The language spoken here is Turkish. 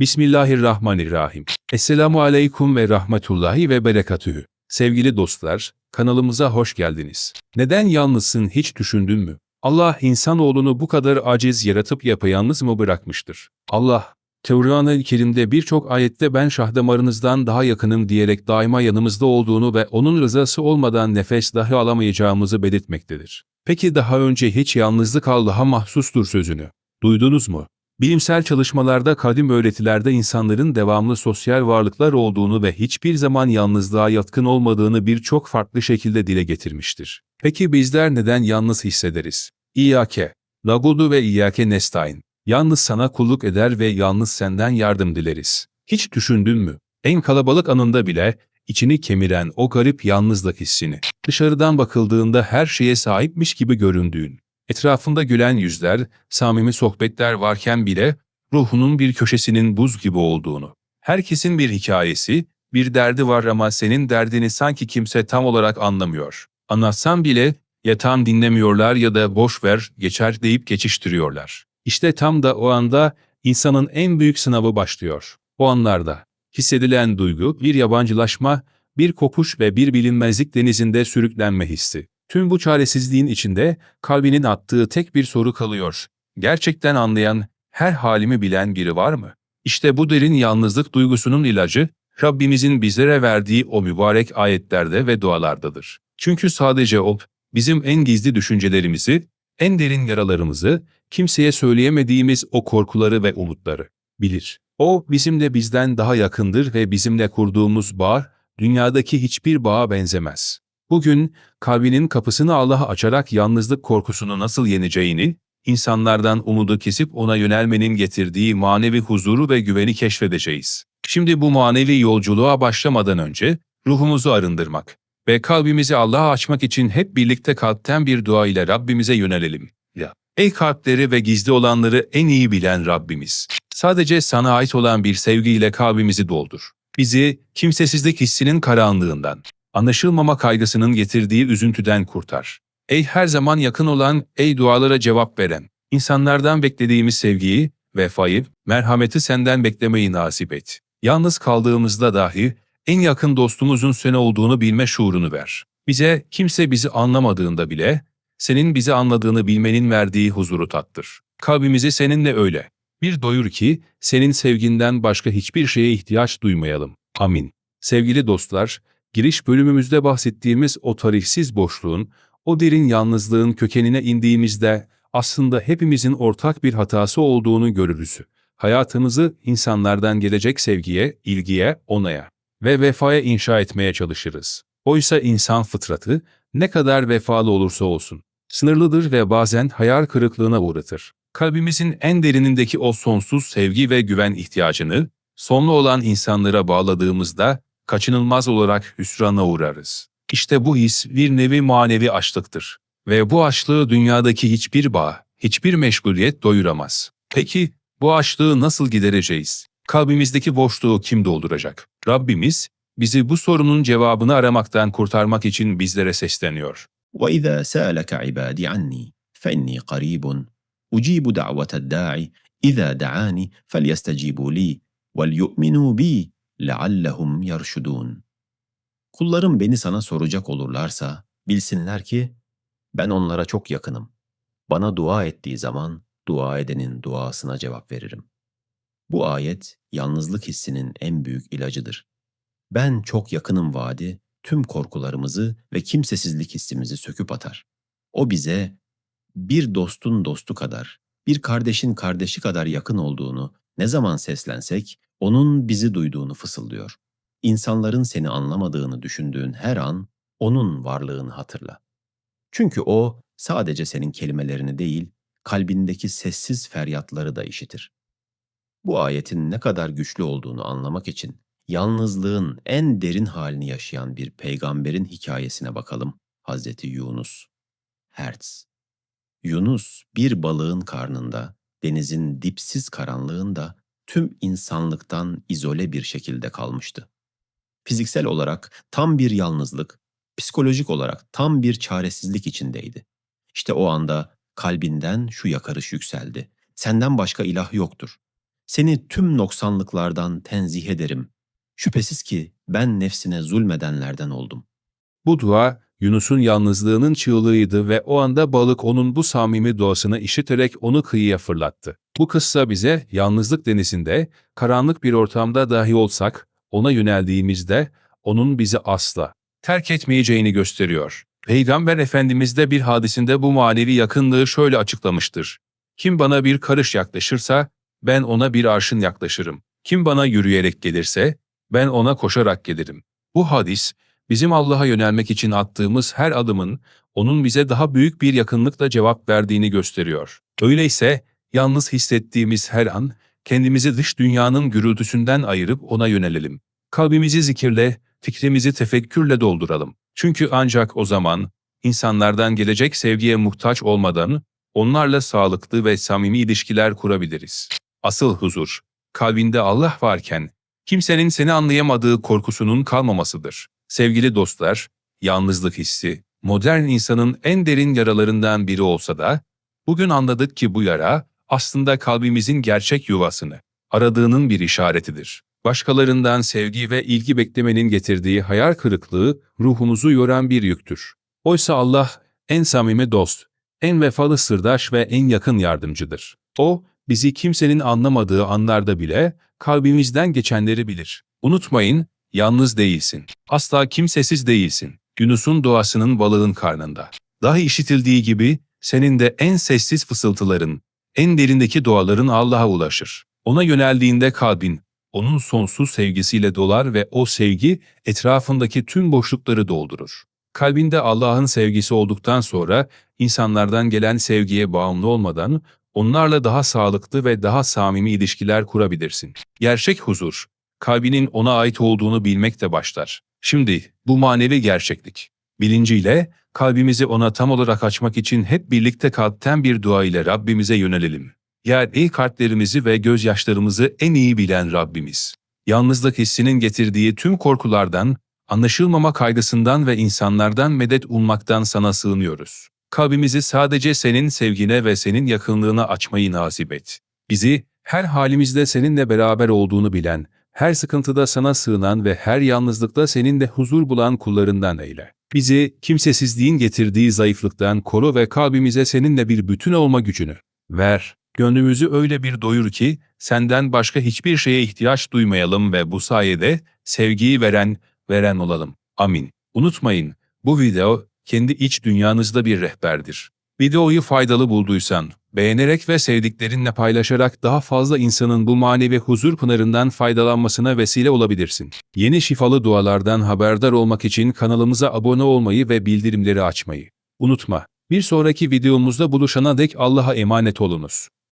Bismillahirrahmanirrahim. Esselamu aleykum ve rahmetullahi ve berekatühü. Sevgili dostlar, kanalımıza hoş geldiniz. Neden yalnızsın hiç düşündün mü? Allah insanoğlunu bu kadar aciz yaratıp yapayalnız mı bırakmıştır? Allah, Tevrat-ı Kerim'de birçok ayette ben şah damarınızdan daha yakınım diyerek daima yanımızda olduğunu ve onun rızası olmadan nefes dahi alamayacağımızı belirtmektedir. Peki daha önce hiç yalnızlık Allah'a mahsustur sözünü duydunuz mu? Bilimsel çalışmalarda kadim öğretilerde insanların devamlı sosyal varlıklar olduğunu ve hiçbir zaman yalnızlığa yatkın olmadığını birçok farklı şekilde dile getirmiştir. Peki bizler neden yalnız hissederiz? İyyake, Lagudu ve İyyake Nestayn. Yalnız sana kulluk eder ve yalnız senden yardım dileriz. Hiç düşündün mü? En kalabalık anında bile içini kemiren o garip yalnızlık hissini. Dışarıdan bakıldığında her şeye sahipmiş gibi göründüğün. Etrafında gülen yüzler, samimi sohbetler varken bile ruhunun bir köşesinin buz gibi olduğunu. Herkesin bir hikayesi, bir derdi var ama senin derdini sanki kimse tam olarak anlamıyor. Anlatsan bile ya dinlemiyorlar ya da boş ver, geçer deyip geçiştiriyorlar. İşte tam da o anda insanın en büyük sınavı başlıyor. O anlarda hissedilen duygu, bir yabancılaşma, bir kopuş ve bir bilinmezlik denizinde sürüklenme hissi. Tüm bu çaresizliğin içinde kalbinin attığı tek bir soru kalıyor. Gerçekten anlayan, her halimi bilen biri var mı? İşte bu derin yalnızlık duygusunun ilacı, Rabbimizin bizlere verdiği o mübarek ayetlerde ve dualardadır. Çünkü sadece O, bizim en gizli düşüncelerimizi, en derin yaralarımızı, kimseye söyleyemediğimiz o korkuları ve umutları bilir. O bizimle bizden daha yakındır ve bizimle kurduğumuz bağ, dünyadaki hiçbir bağa benzemez. Bugün kalbinin kapısını Allah'a açarak yalnızlık korkusunu nasıl yeneceğini, insanlardan umudu kesip ona yönelmenin getirdiği manevi huzuru ve güveni keşfedeceğiz. Şimdi bu manevi yolculuğa başlamadan önce ruhumuzu arındırmak ve kalbimizi Allah'a açmak için hep birlikte kalpten bir dua ile Rabbimize yönelelim. Ya. Ey kalpleri ve gizli olanları en iyi bilen Rabbimiz. Sadece sana ait olan bir sevgiyle kalbimizi doldur. Bizi kimsesizlik hissinin karanlığından, anlaşılmama kaygısının getirdiği üzüntüden kurtar. Ey her zaman yakın olan, ey dualara cevap veren, insanlardan beklediğimiz sevgiyi, vefayı, merhameti senden beklemeyi nasip et. Yalnız kaldığımızda dahi en yakın dostumuzun sen olduğunu bilme şuurunu ver. Bize kimse bizi anlamadığında bile senin bizi anladığını bilmenin verdiği huzuru tattır. Kalbimizi seninle öyle. Bir doyur ki senin sevginden başka hiçbir şeye ihtiyaç duymayalım. Amin. Sevgili dostlar, giriş bölümümüzde bahsettiğimiz o tarihsiz boşluğun, o derin yalnızlığın kökenine indiğimizde aslında hepimizin ortak bir hatası olduğunu görürüz. Hayatımızı insanlardan gelecek sevgiye, ilgiye, onaya ve vefaya inşa etmeye çalışırız. Oysa insan fıtratı ne kadar vefalı olursa olsun sınırlıdır ve bazen hayal kırıklığına uğratır. Kalbimizin en derinindeki o sonsuz sevgi ve güven ihtiyacını sonlu olan insanlara bağladığımızda kaçınılmaz olarak hüsrana uğrarız. İşte bu his bir nevi manevi açlıktır ve bu açlığı dünyadaki hiçbir bağ, hiçbir meşguliyet doyuramaz. Peki bu açlığı nasıl gidereceğiz? Kalbimizdeki boşluğu kim dolduracak? Rabbimiz bizi bu sorunun cevabını aramaktan kurtarmak için bizlere sesleniyor. واذا سالك عبادي عني فاني قريب اجيب دعوه الداعي اذا دعاني فليستجيبوا لي وليؤمنوا بي لعلهم يرشدون Kullarım beni sana soracak olurlarsa bilsinler ki ben onlara çok yakınım. Bana dua ettiği zaman dua edenin duasına cevap veririm. Bu ayet yalnızlık hissinin en büyük ilacıdır. Ben çok yakınım vaadi tüm korkularımızı ve kimsesizlik hissimizi söküp atar. O bize bir dostun dostu kadar, bir kardeşin kardeşi kadar yakın olduğunu ne zaman seslensek onun bizi duyduğunu fısıldıyor. İnsanların seni anlamadığını düşündüğün her an onun varlığını hatırla. Çünkü o sadece senin kelimelerini değil, kalbindeki sessiz feryatları da işitir. Bu ayetin ne kadar güçlü olduğunu anlamak için yalnızlığın en derin halini yaşayan bir peygamberin hikayesine bakalım. Hazreti Yunus. Hertz. Yunus bir balığın karnında, denizin dipsiz karanlığında tüm insanlıktan izole bir şekilde kalmıştı. Fiziksel olarak tam bir yalnızlık, psikolojik olarak tam bir çaresizlik içindeydi. İşte o anda kalbinden şu yakarış yükseldi. Senden başka ilah yoktur. Seni tüm noksanlıklardan tenzih ederim. Şüphesiz ki ben nefsine zulmedenlerden oldum. Bu dua Yunus'un yalnızlığının çığlığıydı ve o anda balık onun bu samimi duasını işiterek onu kıyıya fırlattı. Bu kıssa bize yalnızlık denizinde, karanlık bir ortamda dahi olsak, ona yöneldiğimizde onun bizi asla terk etmeyeceğini gösteriyor. Peygamber Efendimiz de bir hadisinde bu manevi yakınlığı şöyle açıklamıştır. Kim bana bir karış yaklaşırsa, ben ona bir arşın yaklaşırım. Kim bana yürüyerek gelirse, ben ona koşarak gelirim. Bu hadis, bizim Allah'a yönelmek için attığımız her adımın onun bize daha büyük bir yakınlıkla cevap verdiğini gösteriyor. Öyleyse yalnız hissettiğimiz her an kendimizi dış dünyanın gürültüsünden ayırıp ona yönelelim. Kalbimizi zikirle, fikrimizi tefekkürle dolduralım. Çünkü ancak o zaman insanlardan gelecek sevgiye muhtaç olmadan onlarla sağlıklı ve samimi ilişkiler kurabiliriz. Asıl huzur, kalbinde Allah varken kimsenin seni anlayamadığı korkusunun kalmamasıdır. Sevgili dostlar, yalnızlık hissi, modern insanın en derin yaralarından biri olsa da, bugün anladık ki bu yara aslında kalbimizin gerçek yuvasını, aradığının bir işaretidir. Başkalarından sevgi ve ilgi beklemenin getirdiği hayal kırıklığı ruhumuzu yoran bir yüktür. Oysa Allah en samimi dost, en vefalı sırdaş ve en yakın yardımcıdır. O, bizi kimsenin anlamadığı anlarda bile kalbimizden geçenleri bilir. Unutmayın, yalnız değilsin. Asla kimsesiz değilsin. Yunus'un doğasının balığın karnında. Daha işitildiği gibi senin de en sessiz fısıltıların, en derindeki duaların Allah'a ulaşır. Ona yöneldiğinde kalbin, onun sonsuz sevgisiyle dolar ve o sevgi etrafındaki tüm boşlukları doldurur. Kalbinde Allah'ın sevgisi olduktan sonra insanlardan gelen sevgiye bağımlı olmadan onlarla daha sağlıklı ve daha samimi ilişkiler kurabilirsin. Gerçek huzur, kalbinin ona ait olduğunu bilmekte başlar. Şimdi bu manevi gerçeklik. Bilinciyle kalbimizi ona tam olarak açmak için hep birlikte kalpten bir dua ile Rabbimize yönelelim. Yer iyi kalplerimizi ve gözyaşlarımızı en iyi bilen Rabbimiz. Yalnızlık hissinin getirdiği tüm korkulardan, anlaşılmama kaygısından ve insanlardan medet ummaktan sana sığınıyoruz. Kalbimizi sadece senin sevgine ve senin yakınlığına açmayı nasip et. Bizi her halimizde seninle beraber olduğunu bilen, her sıkıntıda sana sığınan ve her yalnızlıkta seninle huzur bulan kullarından eyle. Bizi kimsesizliğin getirdiği zayıflıktan koru ve kalbimize seninle bir bütün olma gücünü ver. Gönlümüzü öyle bir doyur ki senden başka hiçbir şeye ihtiyaç duymayalım ve bu sayede sevgiyi veren, veren olalım. Amin. Unutmayın, bu video kendi iç dünyanızda bir rehberdir. Videoyu faydalı bulduysan, beğenerek ve sevdiklerinle paylaşarak daha fazla insanın bu manevi huzur pınarından faydalanmasına vesile olabilirsin. Yeni şifalı dualardan haberdar olmak için kanalımıza abone olmayı ve bildirimleri açmayı unutma. Bir sonraki videomuzda buluşana dek Allah'a emanet olunuz.